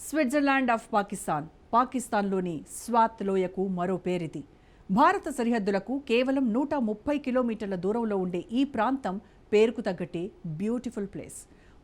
Switzerland of Pakistan పాకిస్తాన్లోని స్వాత్ లోయకు మరో పేరిది. భారత సరిహద్దులకు కేవలం నూట ముప్పై కిలోమీటర్ల దూరంలో ఉండే ఈ ప్రాంతం పేరుకు తగ్గట్టే బ్యూటిఫుల్ ప్లేస్.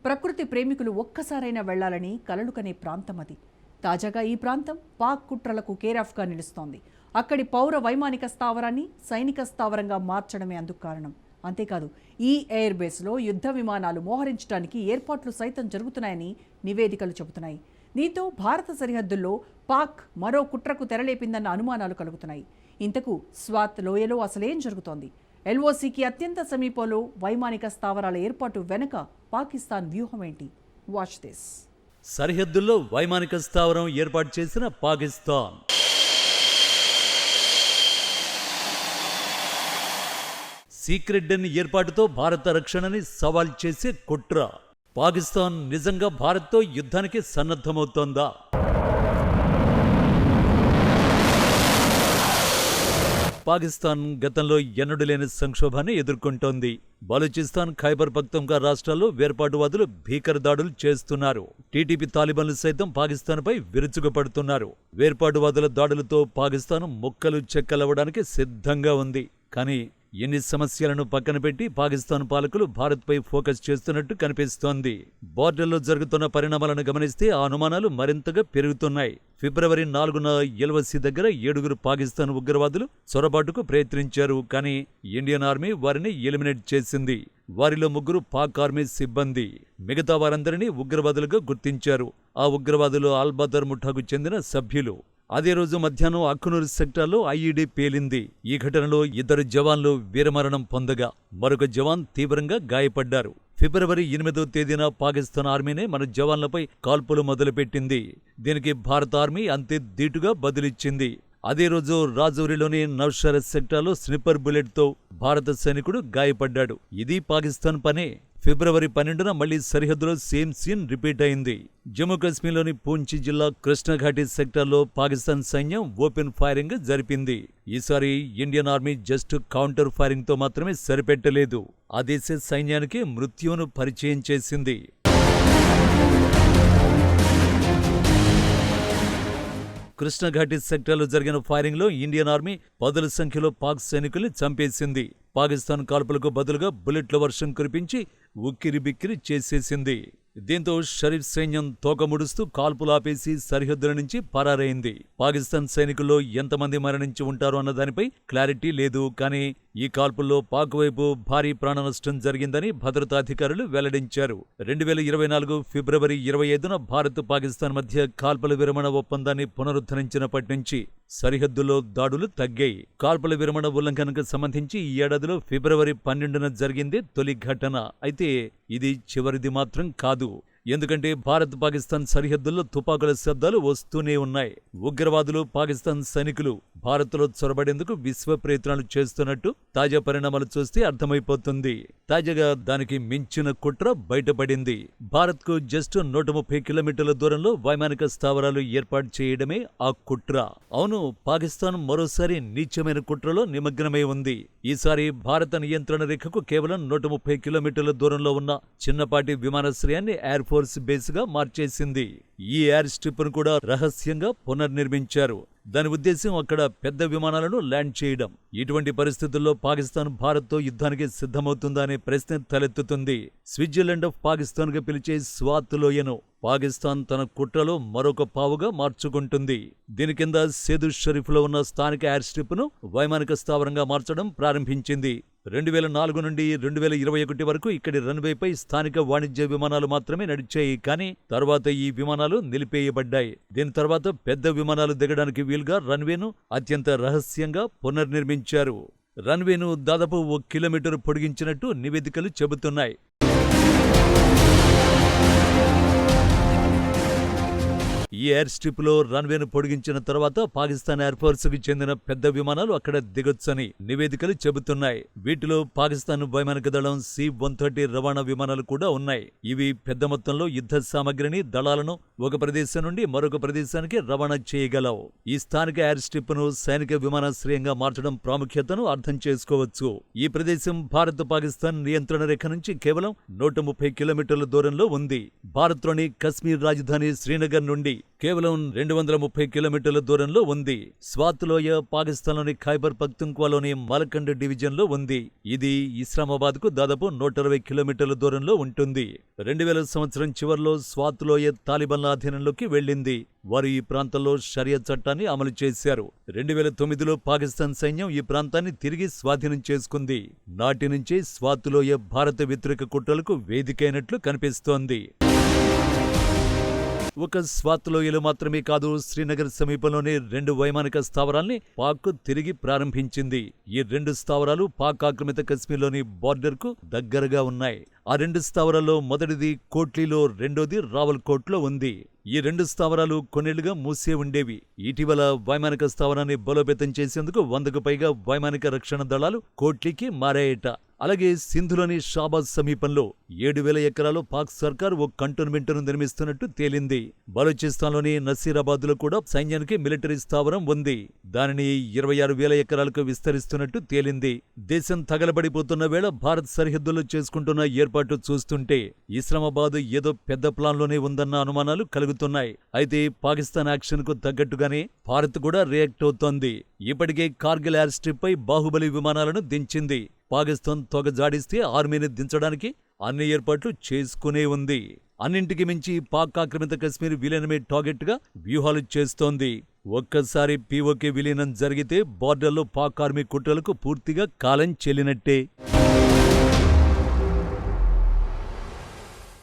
ప్రకృతి ప్రేమికులు ఒక్కసారైనా వెళ్ళాలని కలలు కనే ప్రాంతం అది. తాజాగా ఈ ప్రాంతం పాక్ కుట్రలకు కేరాఫ్గా నిలుస్తోంది. అక్కడి పౌర వైమానిక స్థావరాన్ని సైనిక స్థావరంగా మార్చడమే అందుకు కారణం. అంతేకాదు ఈ ఎయిర్ బేస్లో యుద్ధ విమానాలు మోహరించడానికి ఏర్పాట్లు సైతం జరుగుతున్నాయని నివేదికలు చెబుతున్నాయి. దీంతో భారత సరిహద్దుల్లో పాక్ మరో కుట్రకు తెరలేపిందన్న అనుమానాలు కలుగుతున్నాయి. ఇంతకు స్వాత్ లోయలో అసలేం జరుగుతోంది? ఎల్ఓసికి అత్యంత సమీపంలో వైమానిక స్థావరాల ఏర్పాటు వెనుక పాకిస్తాన్ వ్యూహం ఏంటి వాచ్ దిస్ సరిహద్దుల్లో వైమానిక స్థావరం ఏర్పాటు చేసిన పాకిస్తాన్. సీక్రెట్ డెన్ ఏర్పాటుతో భారత రక్షణని సవాల్ చేసే కుట్ర. పాకిస్తాన్ నిజంగా భారత్తో యుద్ధానికి సన్నద్ధమవుతోందా? పాకిస్తాన్ గతంలో ఎన్నడూ లేని సంక్షోభాన్ని ఎదుర్కొంటోంది. బలూచిస్తాన్ ఖైబర్ పక్తంగా రాష్ట్రాల్లో వేర్పాటువాదులు భీకర దాడులు చేస్తున్నారు. టీటీపీ తాలిబాన్లు సైతం పాకిస్తాన్పై విరుచుకుపడుతున్నారు. వేర్పాటువాదుల దాడులతో పాకిస్తాన్ ముక్కలు చెక్కలవ్వడానికి సిద్ధంగా ఉంది. కానీ ఎన్ని సమస్యలను పక్కన పెట్టి పాకిస్తాన్ పాలకులు భారత్పై ఫోకస్ చేస్తున్నట్టు కనిపిస్తోంది. బార్డర్లో జరుగుతున్న పరిణామాలను గమనిస్తే ఆ అనుమానాలు మరింతగా పెరుగుతున్నాయి. ఫిబ్రవరి నాలుగున ఎల్వసి దగ్గర ఏడుగురు పాకిస్తాన్ ఉగ్రవాదులు చొరబాటుకు ప్రయత్నించారు కానీ ఇండియన్ ఆర్మీ వారిని ఎలిమినేట్ చేసింది. వారిలో ముగ్గురు పాక్ ఆర్మీ సిబ్బంది. మిగతా వారందరినీ ఉగ్రవాదులుగా గుర్తించారు. ఆ ఉగ్రవాదులు అల్బదర్ ముఠాకు చెందిన సభ్యులు. అదే రోజు మధ్యాహ్నం అక్కునూరు సెక్టార్లో ఐఈడీ పేలింది. ఈ ఘటనలో ఇద్దరు జవాన్లు వీరమరణం పొందగా మరొక జవాన్ తీవ్రంగా గాయపడ్డారు. ఫిబ్రవరి ఎనిమిదో తేదీన పాకిస్తాన్ ఆర్మీనే మన జవాన్లపై కాల్పులు మొదలుపెట్టింది. దీనికి భారత ఆర్మీ అంతే ధీటుగా బదులిచ్చింది. అదే రోజు రాజౌరిలోని నౌషర్ సెక్టార్లో స్నిపర్ బుల్లెట్తో భారత సైనికుడు గాయపడ్డాడు. ఇది పాకిస్తాన్ పనే. ఫిబ్రవరి పన్నెండున మళ్ళీ సరిహద్దులో సేమ్ సీన్ రిపీట్ అయింది. జమ్మూ కాశ్మీర్లోని పూంచి జిల్లా కృష్ణఘాటి సెక్టార్లో పాకిస్తాన్ సైన్యం ఓపెన్ ఫైరింగ్ జరిపింది. ఈసారి ఇండియన్ ఆర్మీ జస్ట్ కౌంటర్ ఫైరింగ్తో మాత్రమే సరిపెట్టలేదు. ఆ దేశ సైన్యానికి మృత్యువును పరిచయం చేసింది. కృష్ణఘాటి సెక్టార్లో జరిగిన ఫైరింగ్లో ఇండియన్ ఆర్మీ పదుల సంఖ్యలో పాక్ సైనికుల్ని చంపేసింది. పాకిస్తాన్ కాల్పులకు బదులుగా బుల్లెట్ల వర్షం కురిపించి ఉక్కిరిబిక్కిరి చేసేసింది. దీంతో షరీఫ్ సైన్యం తోకముడుస్తూ కాల్పులాపేసి సరిహద్దుల నుంచి పరారైంది. పాకిస్తాన్ సైనికుల్లో ఎంతమంది మరణించి ఉంటారు అన్న దానిపై క్లారిటీ లేదు. కానీ ఈ కాల్పుల్లో పాక్ వైపు భారీ ప్రాణనష్టం జరిగిందని భద్రతా అధికారులు వెల్లడించారు. రెండు వేల ఇరవై నాలుగు ఫిబ్రవరి ఇరవై ఐదున భారత్ పాకిస్తాన్ మధ్య కాల్పుల విరమణ ఒప్పందాన్ని పునరుద్ధరించినప్పటి నుంచి సరిహద్దులో దాడులు తగ్గాయి. కాల్పుల విరమణ ఉల్లంఘనకు సంబంధించి ఈ ఏడాదిలో ఫిబ్రవరి పన్నెండున జరిగింది తొలి ఘటన. అయితే ఇది చివరిది మాత్రం కాదు. ఎందుకంటే భారత్ పాకిస్తాన్ సరిహద్దుల్లో తుపాకుల శబ్దాలు వస్తూనే ఉన్నాయి. ఉగ్రవాదులు పాకిస్తాన్ సైనికులు భారత్లో చొరబడేందుకు విశ్వ ప్రయత్నాలు చేస్తున్నట్టు తాజా పరిణామాలు చూస్తే అర్థమైపోతుంది. తాజాగా దానికి మించిన కుట్ర బయటపడింది. భారత్కు జస్ట్ నూట ముప్పై కిలోమీటర్ల దూరంలో వైమానిక స్థావరాలు ఏర్పాటు చేయడమే ఆ కుట్ర. అవును పాకిస్తాన్ మరోసారి నీచమైన కుట్రలో నిమగ్నమై ఉంది. ఈసారి భారత నియంత్రణ రేఖకు కేవలం నూట ముప్పై కిలోమీటర్ల దూరంలో ఉన్న చిన్నపాటి విమానాశ్రయాన్ని ఎయిర్ ఫోర్స్ బేస్గా మార్చేసింది. ఈ ఎయిర్ స్ట్రిప్ను కూడా రహస్యంగా పునర్నిర్మించారు. దాని ఉద్దేశం అక్కడ పెద్ద విమానాలను ల్యాండ్ చేయడం. ఇటువంటి పరిస్థితుల్లో పాకిస్తాన్ భారత్తో యుద్ధానికి సిద్ధమవుతుందా అనే ప్రశ్న తలెత్తుతుంది. స్విట్జర్లాండ్ ఆఫ్ పాకిస్తాన్గా పిలిచే స్వాత్ లోయను పాకిస్తాన్ తన కుట్రలో మరొక పావుగా మార్చుకుంటుంది. దీని కింద సేదు షరీఫ్లో ఉన్న స్థానిక ఎయిర్ స్ట్రిప్ను వైమానిక స్థావరంగా మార్చడం ప్రారంభించింది. రెండు వేల నాలుగు నుండి రెండు వేల ఇరవై ఒకటి వరకు ఇక్కడి రన్వేపై స్థానిక వాణిజ్య విమానాలు మాత్రమే నడిచాయి. కానీ తర్వాత ఈ విమానాలు నిలిపేయబడ్డాయి. దీని తర్వాత పెద్ద విమానాలు దిగడానికి వీలుగా రన్వేను అత్యంత రహస్యంగా పునర్నిర్మించారు. రన్వేను దాదాపు ఓ కిలోమీటర్ పొడిగించినట్టు నివేదికలు చెబుతున్నాయి. ఈ ఎయిర్ స్ట్రిప్లో రన్వేను పొడిగించిన తర్వాత పాకిస్తాన్ ఎయిర్ చెందిన పెద్ద విమానాలు అక్కడ దిగొచ్చని నివేదికలు చెబుతున్నాయి. వీటిలో పాకిస్తాన్ వైమానిక దళం సి వన్ థర్టీ రవాణా విమానాలు కూడా ఉన్నాయి. ఇవి పెద్ద మొత్తంలో యుద్ధ సామగ్రిని దళాలను ఒక ప్రదేశం నుండి మరొక ప్రదేశానికి రవాణా చేయగలవు. ఈ స్థానిక ఎయిర్ స్ట్రిప్ను సైనిక విమానాశ్రయంగా మార్చడం ప్రాముఖ్యతను అర్థం చేసుకోవచ్చు. ఈ ప్రదేశం భారత్ పాకిస్తాన్ నియంత్రణ రేఖ నుంచి కేవలం నూట ముప్పై కిలోమీటర్ల దూరంలో ఉంది. భారత్లోని కశ్మీర్ రాజధాని శ్రీనగర్ నుండి కేవలం రెండు వందల ముప్పై కిలోమీటర్ల దూరంలో ఉంది. స్వాత్ లోయ పాకిస్తాన్లోని ఖైబర్ పక్తుంక్వాలోని మలకండ్ డివిజన్లో ఉంది. ఇది ఇస్లామాబాద్కు దాదాపు నూట అరవై కిలోమీటర్ల దూరంలో ఉంటుంది. రెండు వేల సంవత్సరం చివర్లో స్వాత్ లోయ తాలిబాన్ల అధీనంలోకి వెళ్ళింది. వారు ఈ ప్రాంతంలో షరియా చట్టాన్ని అమలు చేశారు. రెండు వేల తొమ్మిదిలో పాకిస్తాన్ సైన్యం ఈ ప్రాంతాన్ని తిరిగి స్వాధీనం చేసుకుంది. నాటి నుంచే స్వాతులోయ భారత వ్యతిరేక కుట్రలకు వేదికైనట్లు కనిపిస్తోంది. ఒక స్వాత్ లోయలు మాత్రమే కాదు శ్రీనగర్ సమీపంలోని రెండు వైమానిక స్థావరాల్ని పాక్ తిరిగి ప్రారంభించింది. ఈ రెండు స్థావరాలు పాక్ ఆక్రమిత కశ్మీర్లోని బార్డర్కు దగ్గరగా ఉన్నాయి. ఆ రెండు స్థావరాల్లో మొదటిది కోట్లీలో రెండోది రావల్కోట్లో ఉంది. ఈ రెండు స్థావరాలు కొన్నేళ్ళుగా మూసే ఉండేవి. ఇటీవల వైమానిక స్థావరాన్ని బలోపేతం చేసేందుకు వందకు పైగా వైమానిక రక్షణ దళాలు కోట్లీకి మారాయట. అలాగే సింధులోని షాబాజ్ సమీపంలో ఏడు వేల ఎకరాలు పాక్ సర్కార్ ఓ కంటోన్మెంట్ను నిర్మిస్తున్నట్టు తేలింది. బలూచిస్తాన్లోని నసీరాబాద్లో కూడా సైన్యానికి మిలిటరీ స్థావరం ఉంది. దానిని ఇరవై ఆరు వేల ఎకరాలకు విస్తరిస్తున్నట్టు తేలింది. దేశం తగలబడిపోతున్న వేళ భారత్ సరిహద్దుల్లో చేసుకుంటున్న ఏర్పాటు చూస్తుంటే ఇస్లామాబాద్ ఏదో పెద్ద ప్లాన్లోనే ఉందన్న అనుమానాలు కలుగుతున్నాయి. అయితే పాకిస్తాన్ యాక్షన్కు తగ్గట్టుగానే భారత్ కూడా రియాక్ట్ అవుతోంది. ఇప్పటికే కార్గిల్ ఎయిర్ స్ట్రిప్ పై బాహుబలి విమానాలను దించింది. పాకిస్తాన్ తొగ జాడిస్తే ఆర్మీని దించడానికి అన్ని ఏర్పాట్లు చేసుకునే ఉంది. అన్నింటికి మించి పాక్ ఆక్రమిత కశ్మీర్ విలీనమే టార్గెట్గా వ్యూహాలు చేస్తోంది. ఒక్కసారి పీఓకే విలీనం జరిగితే బార్డర్లో పాక్ ఆర్మీ కుట్రలకు పూర్తిగా కాలం చెల్లినట్టే.